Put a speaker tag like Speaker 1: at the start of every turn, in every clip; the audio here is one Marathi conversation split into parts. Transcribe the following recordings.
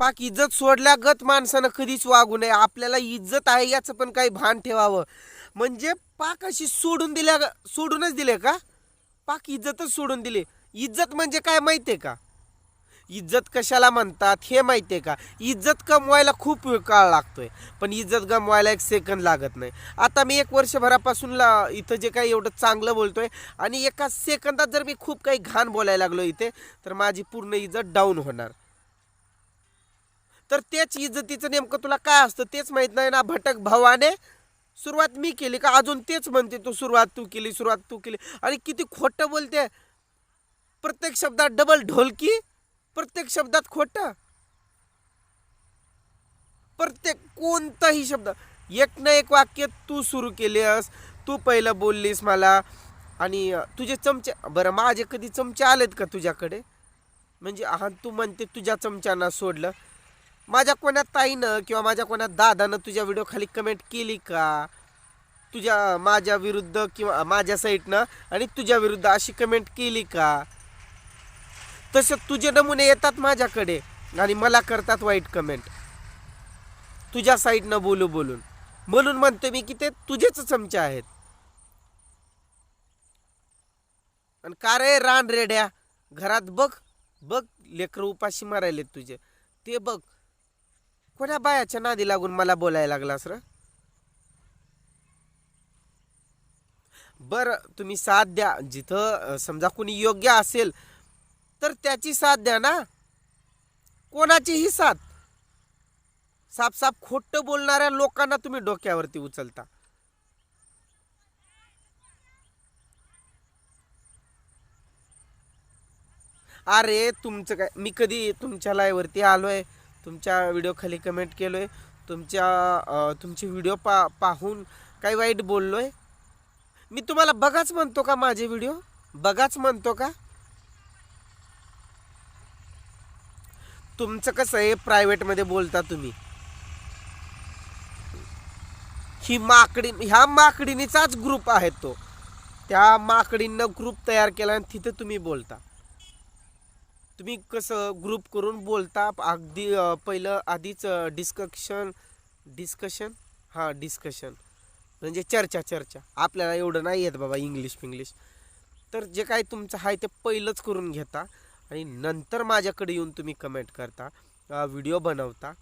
Speaker 1: पाक इज्जत सोडल्यागत माणसानं कधीच वागू नये. आपल्याला इज्जत आहे याचं पण काही भान ठेवावं. म्हणजे पाक अशी सोडून दिल्या सोडूनच दिले का? पाक इज्जतच सोडून दिली. इज्जत म्हणजे काय माहिती आहे का? इज्जत कशाला म्हणतात हे माहिती आहे का? इज्जत कमवायला खूप काळ लागतोय. पण इज्जत गमवायला एक सेकंद लागत नाही. आता मी एक वर्षभरापासून ला इथं जे काही एवढं चांगलं बोलतोय आणि एका सेकंदात जर मी खूप काही घाण बोलायला लागलो इथे तर माझी पूर्ण इज्जत डाऊन होणार. तर तेच इज्जतीचं नेमकं तुला काय असतं तेच माहीत नाही ना भटक भावाने सुरुवात मी केली का अजून तेच म्हणते तू सुरुवात तू केली सुरुवात तू केली. आणि किती खोटं बोलते. प्रत्येक शब्दात डबल ढोलकी प्रत्येक शब्दात खोटं. प्रत्येक कोणताही शब्द. एक ना एक वाक्य तू सुरू केलेस तू पहिलं बोललीस मला. आणि तुझे चमचे बरं माझे कधी चमचे आलेत का तुझ्याकडे? म्हणजे हा तू म्हणते तुझ्या चमच्यांना सोडलं. माझ्या कोणा ताईनं किंवा माझ्या कोणा दादानं तुझ्या व्हिडिओ खाली कमेंट केली का? तुझ्या माझ्या विरुद्ध किंवा माझ्या साईडनं आणि तुझ्या विरुद्ध अशी कमेंट केली का? तसं तुझे नमुने येतात माझ्याकडे आणि मला करतात वाईट कमेंट तुझ्या साईडनं बोलू बोलून. म्हणून म्हणतो मी की ते तुझेच चमचे आहेत. आणि का रे रान रेड्या? घरात बघ बघ लेकरं उपाशी मारायलेत तुझे. ते बघ. कोण्या बायाच्या नादी लागून मला बोलायला लागलास र? बर तुम्ही साथ द्या. जिथं समजा कुणी योग्य असेल तर त्याची साथ द्या ना. कोणाचीही साथ. साफसाफ खोट बोलणाऱ्या लोकांना तुम्ही डोक्यावरती उचलता. अरे तुमचं काय? मी कधी तुमच्या लाईव्हवरती आलोय? तुमच्या व्हिडिओखाली कमेंट केलो आहे तुमच्या तुमचे व्हिडिओ पा पाहून काही वाईट बोललो आहे मी तुम्हाला बघाच म्हणतो का माझे व्हिडिओ बघाच म्हणतो का? तुमचं कसं आहे? प्रायव्हेटमध्ये बोलता तुम्ही. ही माकडी ह्या माकडीनीचाच ग्रुप आहे तो. त्या माकडीनं ग्रुप तयार केला आणि तिथं तुम्ही बोलता. तुम्ही कसं ग्रुप करून बोलता? अगदी पहिलं आधीच डिस्कशन डिस्कशन हां डिस्कशन म्हणजे चर्चा चर्चा. आपल्याला एवढं नाही येत बाबा इंग्लिश फिंग्लिश तर जे काय तुमचं आहे ते पहिलंच करून घेता. आणि नंतर माझ्याकडे येऊन तुम्ही कमेंट करता व्हिडिओ बनवता.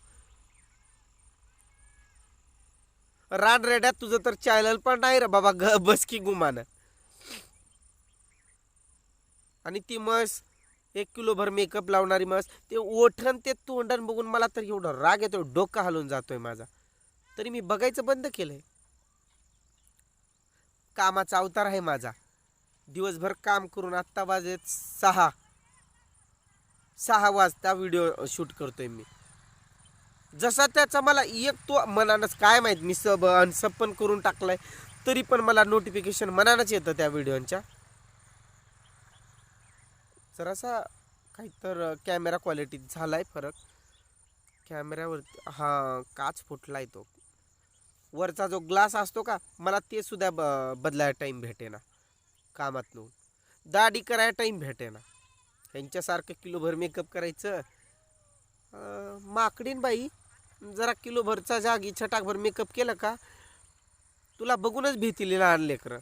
Speaker 1: रान रेड्यात तुझं तर चॅनल पण नाही रे बाबा ग बस की गुमान. आणि ती मस एक किलोभर मेकअप लावणारी मस ते ओठण ते तोंडण बघून मला तर एवढं राग येतो डोका हलून जातोय माझा. तरी मी बघायचं बंद केलंय. कामाचा अवतार आहे माझा. दिवसभर काम करून आत्ता वाजेत सहा. सहा वाजता व्हिडिओ शूट करतोय मी. जसा त्याचा मला एक तो मनानच काय माहीत मी सब अनसब पण करून टाकलाय तरी पण मला नोटिफिकेशन मनानच येतं त्या व्हिडिओच्या जरासा काही तर कॅमेरा क्वालिटीत झाला आहे फरक. कॅमेऱ्यावरती हा काच फुटला आहे तो. वरचा जो ग्लास असतो का मला ते सुद्धा ब बदलायला टाईम भेटेना कामात दाढी करायला टाईम भेटेना. यांच्यासारखं किलोभर मेकअप करायचं. माकडीन बाई जरा किलोभरचा जागी छटाकभर मेकअप केलं का तुला बघूनच भीतीली लहान लेकरं.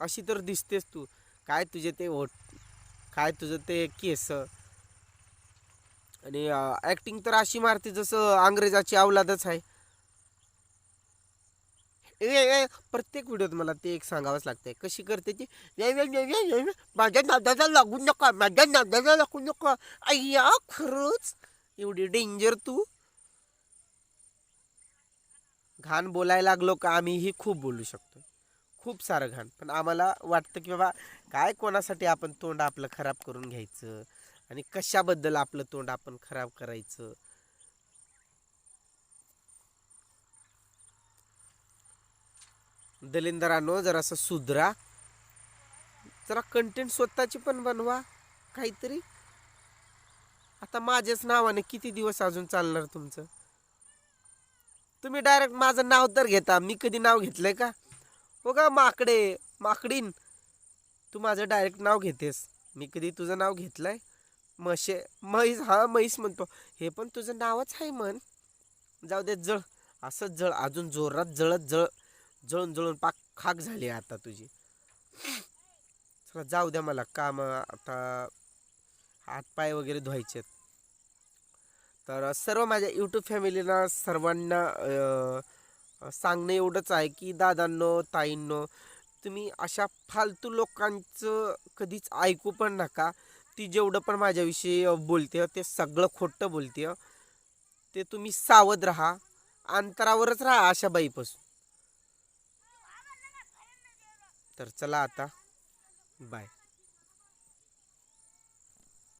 Speaker 1: अशी तर दिसतेस तू. काय तुझे ते ओठ काय तुझं ते केस. आणि ॲक्टिंग तर अशी मारते जसं अंग्रेजाची अवलादच आहे. ए, प्रत्येक व्हिडिओत मला ते एक सांगावंच लागतंय. कशी करते ती? माझ्या नादाला लागू नका माझ्या नादाला लागू नका. अय्या खरंच? एवढी डेंजर तू? घाण बोलायला लागलो का आम्हीही खूप बोलू शकतो. खूप सारं घाण. पण आम्हाला वाटतं की बाबा काय कोणासाठी आपण तोंड आपलं खराब करून घ्यायचं? आणि कशाबद्दल आपलं तोंड आपण खराब करायचं? दलिंदरानो जरासं सुधरा. जरा कंटेंट स्वतःची पण बनवा काहीतरी. आता माझ्याच नावाने किती दिवस अजून चालणार तुमचं? तुम्ही डायरेक्ट माझं नाव तर घेता. मी कधी नाव घेतलंय का? हो का माकडे माकडीन. तू माझं डायरेक्ट नाव घेतेस. मी कधी तुझं नाव घेतलंय? म्हशे म्हैस हा म्हैस म्हणतो. हे पण तुझं नावच आहे म्हण. जाऊ दे जळ. असंच जळ. अजून जोरात जळत जळ जळून जळून पाक खाक झाली आता तुझी. चला जाऊ द्या मला काम. आता हातपाय वगैरे धुवायचे तर सर्व माझ्या यूट्यूब फॅमिलीला सर्वांना सांगणं एवढंच आहे की दादांनो ताईंनो तुम्ही अशा फालतू लोकांचं कधीच ऐकू पण नका. ती जेवढं पण माझ्याविषयी बोलते ते सगळं खोटं बोलते ते तुम्ही सावध राहा अंतरावरच राहा अशा बाईपासून. तर चला आता. बाय.